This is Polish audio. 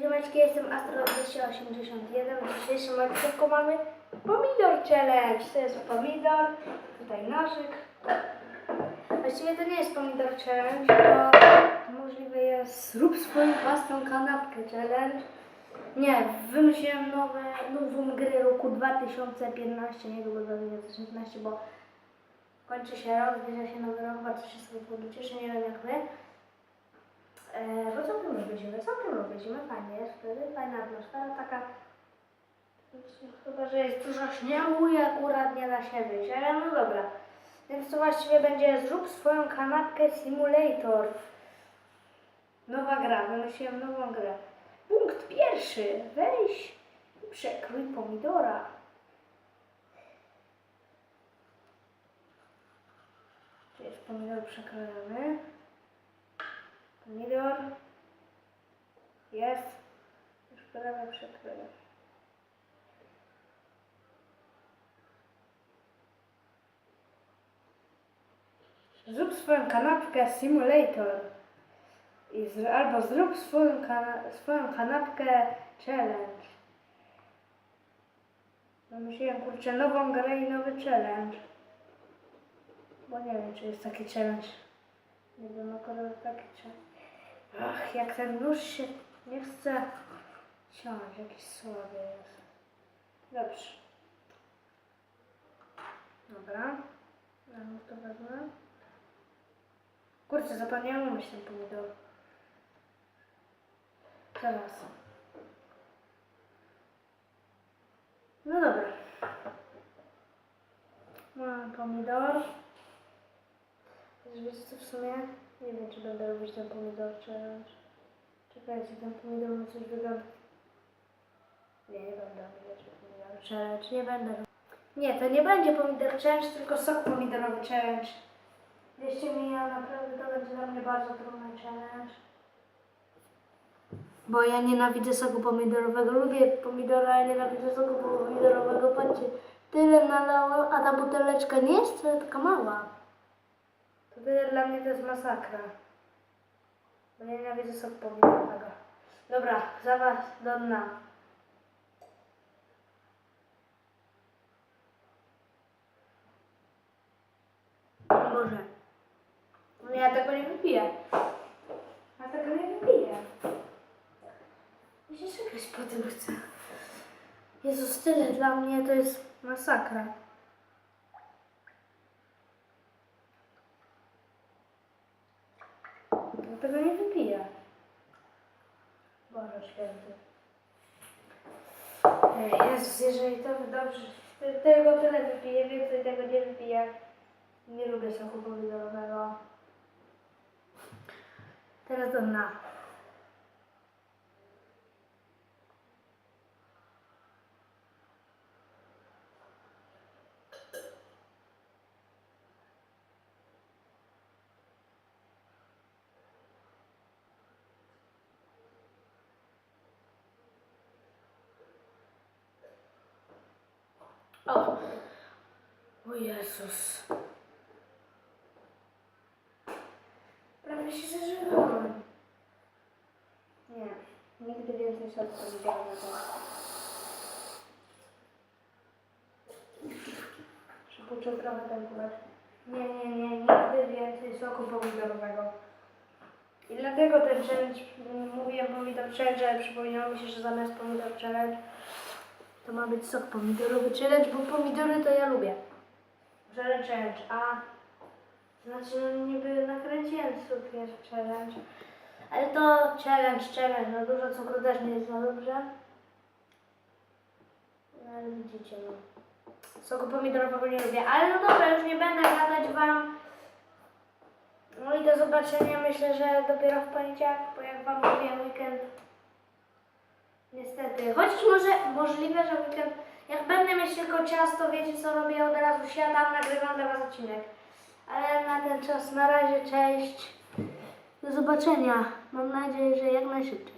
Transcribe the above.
Ziomeczki, jestem Astro 281. W dzisiejszym odcinku mamy pomidor challenge. To jest pomidor, tutaj nożyk. Właściwie to nie jest pomidor challenge, bo możliwe jest zrób swoją własną kanapkę challenge. Nie, wymyśliłem nowe, nową grę roku 2015, niedługo 2016, bo kończy się rok, zbliża się nowy rok, bardzo się powodu cieszę, nie wiem jak wy. E, bo całkiem zimę, fajnie jest wtedy, fajna atmosfera taka. Chyba, że jest dużo śniegu i akurat nie da się wyjść, ale no dobra. Więc to właściwie będzie zrób swoją kanapkę simulator. Nowa gra, wymyśliłem nową grę. Punkt pierwszy, weź i przekrój pomidora. Tu jest pomidor przekrojony. Pomidor jest już prawie przekrojony. Zrób swoją kanapkę simulator. I albo zrób swoją, kana, swoją kanapkę challenge. Wymyśliłem kurczę nową grę i nowy challenge. Bo nie wiem czy jest taki challenge. Nie wiem akurat taki challenge. Ach, jak ten nóż się nie chce ciąć, jakiś słaby jest. Dobrze. Dobra. Mu to wezmę. Kurczę, zapomniałam umyć ten pomidor. Zaraz. No dobra. Mam pomidor. Wiecie co w sumie? Nie wiem, czy będę robić ten pomidor challenge. Czekajcie, ten pomidor ma coś wygląda. Nie, nie będę pomidor challenge. Nie będę. Nie, to nie będzie pomidor challenge, tylko sok pomidorowy challenge. Wierzcie mi, ja naprawdę to będzie dla mnie bardzo trudny challenge. Bo ja nienawidzę soku pomidorowego. Lubię pomidora, ale nienawidzę soku pomidorowego. Patrzcie, tyle nalałem, a ta buteleczka nie jest taka mała. To tyle dla mnie to jest masakra. Bo nienawidzę soku pomidorowego. Dobra, za was do dna. Boże. No ja tego nie wypiję. Ja tego nie wypiję. Się czekać po tym chcę. Jezus, tyle dla mnie to jest masakra. Ja tego nie wypiję. Boże święty. Ej, Jezus, jeżeli to dobrze, tylko tyle wypiję, więcej tego nie wypiję. Nie lubię soku pomidorowego. Teraz do dna. O! O Jezus. Prawie się zażygałam. Nie, nigdy więcej soku pomidorowego. Przypuszczę trochę ten kulek. Nie, nie, nie, nigdy więcej soku pomidorowego. I dlatego ten challenge, mówiłem pomidor challenge, ale przypomniało mi się, że zamiast pomidor challenge to ma być sok pomidorowy challenge, bo pomidory to ja lubię. Challenge, a znaczy no niby nakręciłem cukier challenge. Ale to challenge, challenge, no dużo cukru też nie jest za dobrze. No ale widzicie, no. Soku pomidorowego nie lubię, ale no dobra, już nie będę gadać wam. No i do zobaczenia myślę, że dopiero w poniedziałek, bo jak wam mówię, weekend Niestety. Chociaż może możliwe, że weekend. Jak będę mieć tylko czas, to wiecie co robię, od razu siadam, odcinek. Ale na ten czas na razie cześć. Do zobaczenia. Mam nadzieję, że jak najszybciej.